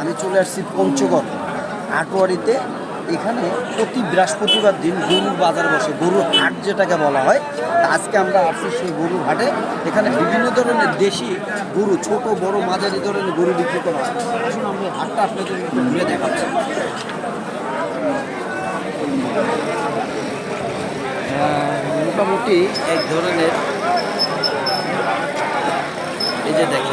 আমি চলে আসছি পঞ্চগড়, আটোয়ারিতে। এখানে প্রতি বৃহস্পতিবার দিন গরুর বাজার বসে। গরুর হাট যেটাকে বলা হয় আজকে আমরা আসছি সেই গরুর হাটে। এখানে বিভিন্ন ধরনের দেশি গরু, ছোট, বড়, মাঝারি ধরনের গরু বিক্রি করা হয়। আসুন আমরা হাটটা আপনাদের ঘুরে দেখাচ্ছি। মোটামুটি এক ধরনের এই যে দেখেন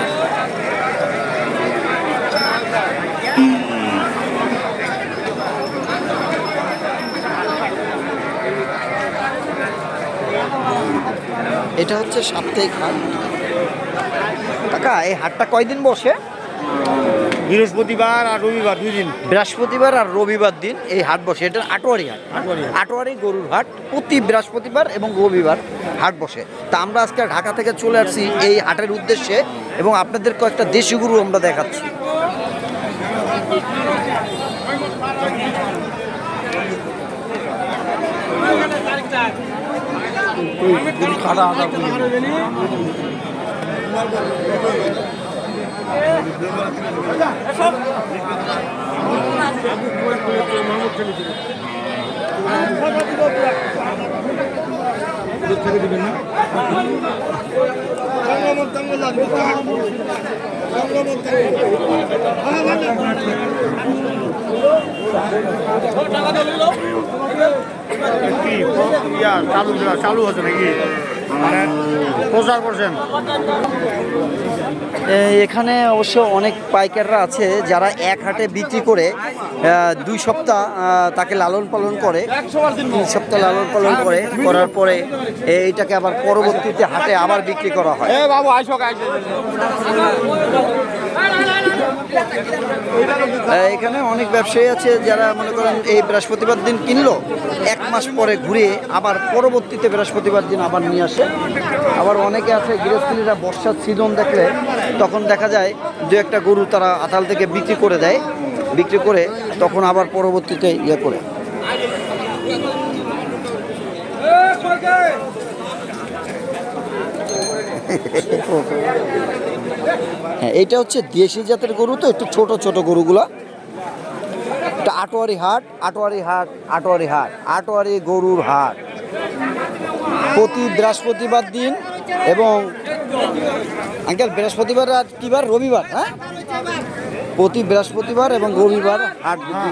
এটা হচ্ছে সাপ্তাহিক হাট। কাকা এই হাটটা কয়দিন বসে? বৃহস্পতিবার আর রবিবার দুই দিন। বৃহস্পতিবার আর রবিবার দিন এই হাট বসে। এটা আটোয়ারি হাট। আটোয়ারি হাট। আটোয়ারি গরুর হাট। প্রতি বৃহস্পতিবার এবং রবিবার হাট বসে। তা আমরা আজকে ঢাকা থেকে চলে আসছি এই হাটের উদ্দেশ্যে এবং আপনাদের কয়েকটা দেশি গরু আমরা দেখাচ্ছি। কাটা আদা থেকে দিবেন না লাগবে কি? ইয়া চালু চালু আছে নাকি? মানে প্রচার করছেন। এখানে অবশ্য অনেক পাইকাররা আছে যারা এক হাটে বিক্রি করে দুই সপ্তাহ তাকে লালন পালন করে তিন সপ্তাহ লালন পালন করে করার পরে এইটাকে আবার পরবর্তীতে হাটে আবার বিক্রি করা হয়। বাবু এখানে অনেক ব্যবসায়ী আছে যারা মনে করেন এই বৃহস্পতিবার দিন কিনলো এক মাস পরে ঘুরে আবার পরবর্তীতে বৃহস্পতিবার দিন আবার নিয়ে আসে। আবার অনেকে আছে গৃহস্থলীরা বর্ষার সিজন দেখলে তখন দেখা যায় দু একটা গরু তারা আতাল থেকে বিক্রি করে দেয় বিক্রি করে তখন আবার পরবর্তীতে ইয়ে করে। হ্যাঁ এইটা হচ্ছে দেশি জাতের গরু তো, একটু ছোট ছোট গরুগুলা। এটা আটোয়ারি হাট আটোয়ারি হাট আটোয়ারি হাট, আটোয়ারি গরুর হাট। প্রতি বৃহস্পতিবার দিন এবং আঙ্কেল, বৃহস্পতিবার আর কিবার রবিবার হ্যাঁ? প্রতি বৃহস্পতিবার এবং রবিবার হাট বিক্রি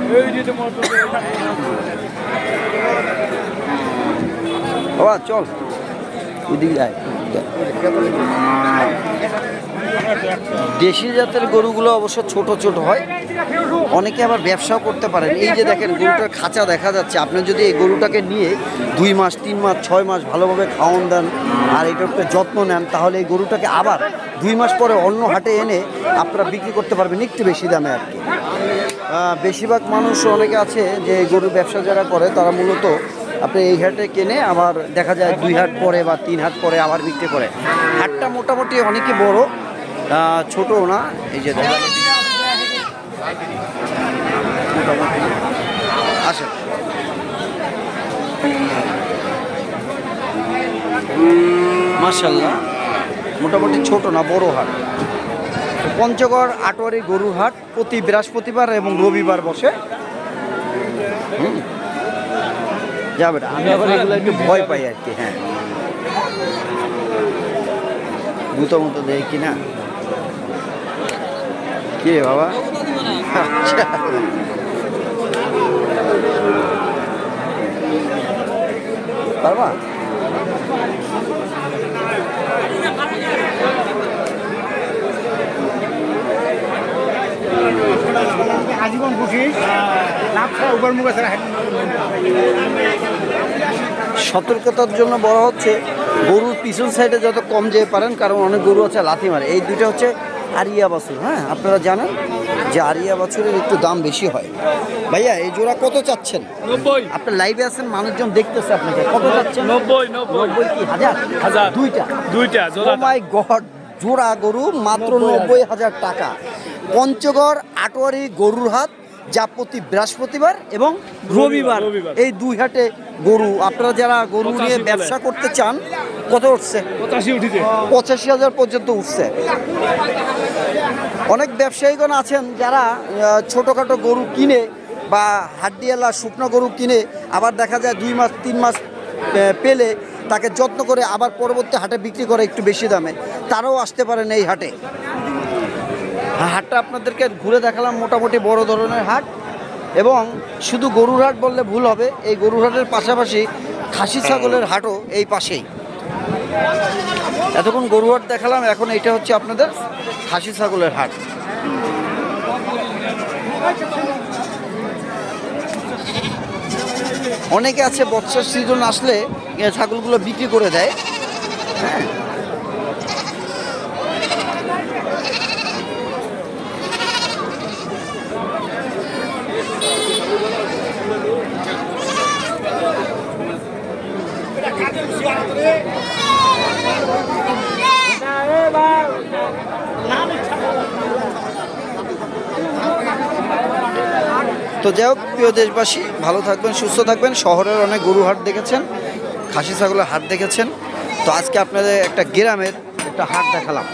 বাবা, চল। ওইদিকে যায় দেশি জাতের গরুগুলো অবশ্য ছোট ছোট হয়। অনেকে আবার ব্যবসাও করতে পারেন। এই যে দেখেন, গরুটার খাঁচা দেখা যাচ্ছে। আপনি যদি এই গরুটাকে নিয়ে দুই মাস, তিন মাস, ছয় মাস ভালোভাবে খাওয়ান দেন আর এটার যত্ন নেন, তাহলে এই গরুটাকে আবার দুই মাস পরে অন্য হাটে এনে আপনারা বিক্রি করতে পারবেন একটু বেশি দামে আর কি। বেশিরভাগ মানুষ অনেকে আছে যে গরুর ব্যবসা যারা করে, তারা মূলত আপনি এই হাটে কেনে আবার দেখা যায় দুই হাট পরে বা তিন হাট পরে আবার বিক্রি করে। হাটটা মোটামুটি অনেকই বড় ছোটও না, এই যে মোটামুটি। মার্শাল্লাহ মোটামুটি ছোট না, বড় হাট। পঞ্চগড় আটোয়ারি গরুর হাট প্রতি বৃহস্পতিবার এবং রবিবার বসে। যাবে আমি আবার এগুলো একটু ভয় পাই আর কি হ্যাঁ। দুটো মতো দেয় কি না? কে বাবা? আচ্ছা। পারবা? আজীবন খুশি। লাভ ছাড়া উপর মুখে ছাড়া সতর্কতার জন্য বড় হচ্ছে গরুর পিছন সাইডে যত কম যেতে পারেন কারণ অনেক গরু আছে লাথি মারে। এই দুইটা হচ্ছে আরিয়া বাছুর হ্যাঁ? আপনারা জানেন যে আরিয়া বাছুরের একটু দাম বেশি হয়। ভাইয়া এই জোড়া কত চাচ্ছেন? নব্বই। আপনার লাইভে আছেন মানুষজন দেখতেছে আপনাকে। কত চাচ্ছেন? নব্বই নব্বই। নব্বই কি? হাজার? হাজার। দুইটা? দুইটা মাই গড জোড়া গরু মাত্র নব্বই হাজার। টাকা। পঞ্চগড় আটোয়ারি গরুর হাট যা প্রতি বৃহস্পতিবার এবং রবিবার। এই দুই হাটে গরু আপনারা যারা গরু নিয়ে ব্যবসা করতে চান কত উঠছে? পঁচাশি উঠিছে। পঁচাশি হাজার পর্যন্ত উঠছে। অনেক ব্যবসায়ীগণ আছেন যারা ছোটোখাটো গরু কিনে বা হাড্ডিয়ালা শুকনো গরু কিনে আবার দেখা যায় দুই মাস তিন মাস পেলে তাকে যত্ন করে আবার পরবর্তী হাটে বিক্রি করে একটু বেশি দামে। তারাও আসতে পারেন এই হাটে। হাটটা আপনাদেরকে ঘুরে দেখালাম মোটামুটি বড় ধরনের হাট এবং শুধু গরুর হাট বললে ভুল হবে, এই গরুর হাটের পাশাপাশি খাসি ছাগলের হাটও এই পাশেই। এতক্ষণ গরু হাট দেখালাম, এখন এটা হচ্ছে আপনাদের খাসি ছাগলের হাট। অনেকে আছে বর্ষার সিজন আসলে ছাগলগুলো বিক্রি করে দেয়। হ্যাঁ? তো যাই হোক, প্রিয় দেশবাসী, ভালো থাকবেন, সুস্থ থাকবেন। শহরের অনেক গরু হাট দেখেছেন, খাসি ছাগলের হাট দেখেছেন। তো আজকে আপনাদের একটা গ্রামের একটা হাট দেখালাম।